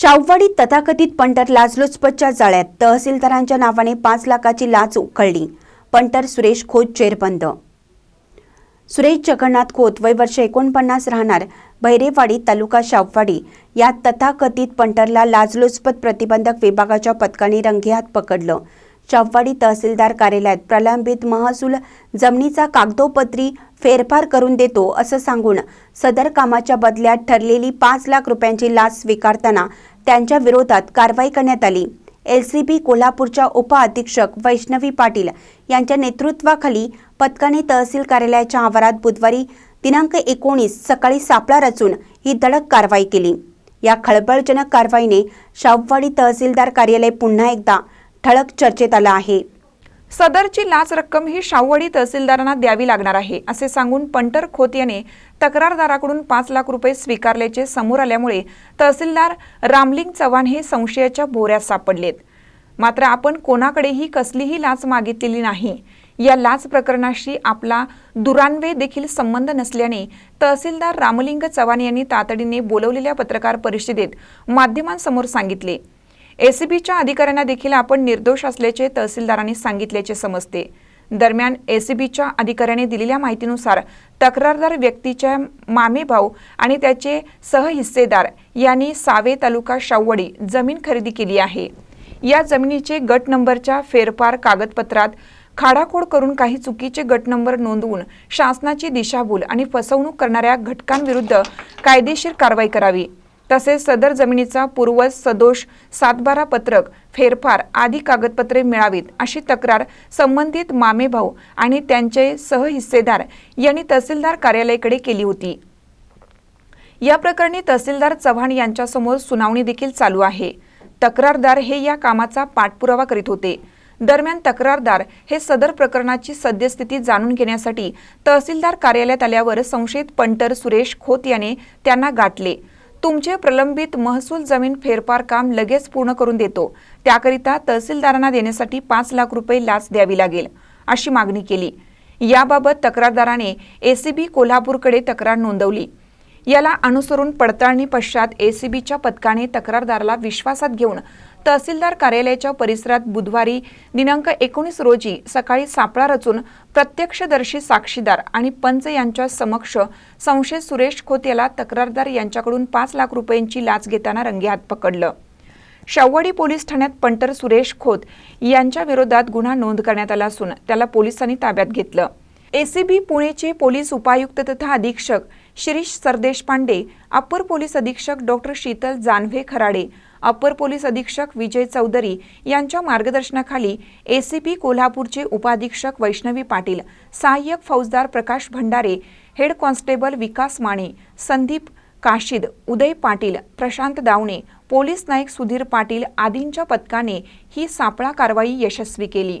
शाववाडी तथाकथित पंटर लाचलुचपतच्या जाळ्यात तहसीलदारांच्या नावाने पाच लाखाची लाच उकळली पंटर सुरेश खोत चेरबंद सुरेश जगन्नाथ खोत वय वर्ष एकोणपन्नास राहणार भैरेवाडी तालुका शाववाडी. या तथाकथित पंटरला लाचलुचपत प्रतिबंधक विभागाच्या पथकाने रंगेहात पकडलं. शाववाडी तहसीलदार कार्यालयात प्रलंबित महसूल जमिनीचा कागदोपत्री फेरफार करून देतो असं सांगून सदर कामाच्या बदल्यात ठरलेली पाच लाख रुपयांची लाच स्वीकारताना त्यांच्या विरोधात कारवाई करण्यात आली. एल सी बी कोल्हापूरच्या उपअधीक्षक वैष्णवी पाटील यांच्या नेतृत्वाखाली पथकाने तहसील कार्यालयाच्या आवारात बुधवारी दिनांक एकोणीस सकाळी सापळा रचून ही धडक कारवाई केली. या खळबळजनक कारवाईने शाववाडी तहसीलदार कार्यालय पुन्हा एकदा ठळक चर्चेत आलं आहे. सदरची लाच रक्कम ही शाहूवाडी तहसीलदारांना द्यावी लागणार आहे असे सांगून पंटर खोत याने तक्रारदाराकडून पाच लाख रुपये स्वीकारल्याचे समोर आल्यामुळे तहसीलदार रामलिंग चव्हाण हे संशयाच्या भोऱ्यात सापडलेत. मात्र आपण कोणाकडेही कसलीही लाच मागितलेली नाही. या लाच प्रकरणाशी आपला दुरान्वय देखील संबंध नसल्याने तहसीलदार रामलिंग चव्हाण यांनी तातडीने बोलवलेल्या पत्रकार परिषदेत माध्यमांसमोर सांगितले. एसीबीच्या अधिकाऱ्यांना देखील आपण निर्दोष असल्याचे तहसीलदारांनी सांगितल्याचे समजते. दरम्यान एसीबीच्या अधिकाऱ्याने दिलेल्या माहितीनुसार तक्रारदार व्यक्तीच्या मामे भाऊ आणि त्याचे सहहिस्सेदार यांनी सावे तालुका शावडी जमीन खरेदी केली आहे. या जमिनीचे गट नंबरच्या फेरफार कागदपत्रात खाडाखोड करून काही चुकीचे गट नंबर नोंदवून शासनाची दिशाभूल आणि फसवणूक करणाऱ्या घटकांविरुद्ध कायदेशीर कारवाई करावी. तसेच सदर जमिनीचा पूर्वज सदोष सातबारा पत्रक फेरफार आदी कागदपत्रे मिळावीत अशी तक्रार संबंधित मामेभाऊ आणि त्यांचे सहहिस्सेदार यांनी तहसीलदार कार्यालयाकडे केली होती. या प्रकरणी तहसीलदार चव्हाण यांच्यासमोर सुनावणी देखील चालू आहे. तक्रारदार हे या कामाचा पाठपुरावा करीत होते. दरम्यान तक्रारदार हे सदर प्रकरणाची सद्यस्थिती जाणून घेण्यासाठी तहसीलदार कार्यालयात आल्यावर संशयित पंटर सुरेश खोत याने त्यांना गाठले. तुमचे प्रलंबित महसूल जमीन फेरफार काम लगेच पूर्ण करून देतो. त्याकरिता तहसीलदारांना देण्यासाठी पाच लाख रुपये लाच द्यावी लागेल अशी मागणी केली. याबाबत तक्रारदाराने एसीबी कोल्हापूरकडे तक्रार नोंदवली. याला अनुसरून पडताळणी पश्चात एसीबीच्या पथकाने तक्रारदाराला विश्वासात घेऊन तहसीलदार कार्यालयाच्या परिसरात बुधवारी दिनांक एकोणीस रोजी सकाळी सापळा रचून प्रत्यक्षदर्शी साक्षीदार आणि पंच यांच्या समक्ष संशय सुरेश खोत याला तक्रारदार यांच्याकडून पाच लाख रुपयांची लाच घेताना रंगेहात पकडलं. शाववाडी पोलीस ठाण्यात पंटर सुरेश खोत यांच्या विरोधात गुन्हा नोंद करण्यात आला असून त्याला पोलिसांनी ताब्यात घेतलं. एसीबी पुणेचे पोलीस उपायुक्त तथा अधीक्षक शिरीष सरदेश पांडे अप्पर पोलीस अधीक्षक डॉक्टर शीतल जानव्हे खराडे अप्पर पोलीस अधीक्षक विजय चौधरी यांच्या मार्गदर्शनाखाली एसीपी कोल्हापूरचे उपाधीक्षक वैष्णवी पाटील सहाय्यक फौजदार Prakash Bhandare head constable Vikas Mane Sandeep Kashid Uday Patil Prashant Davane police Naik Sudhir Patil आदींच्या पथकाने ही सापळा कारवाई यशस्वी केली.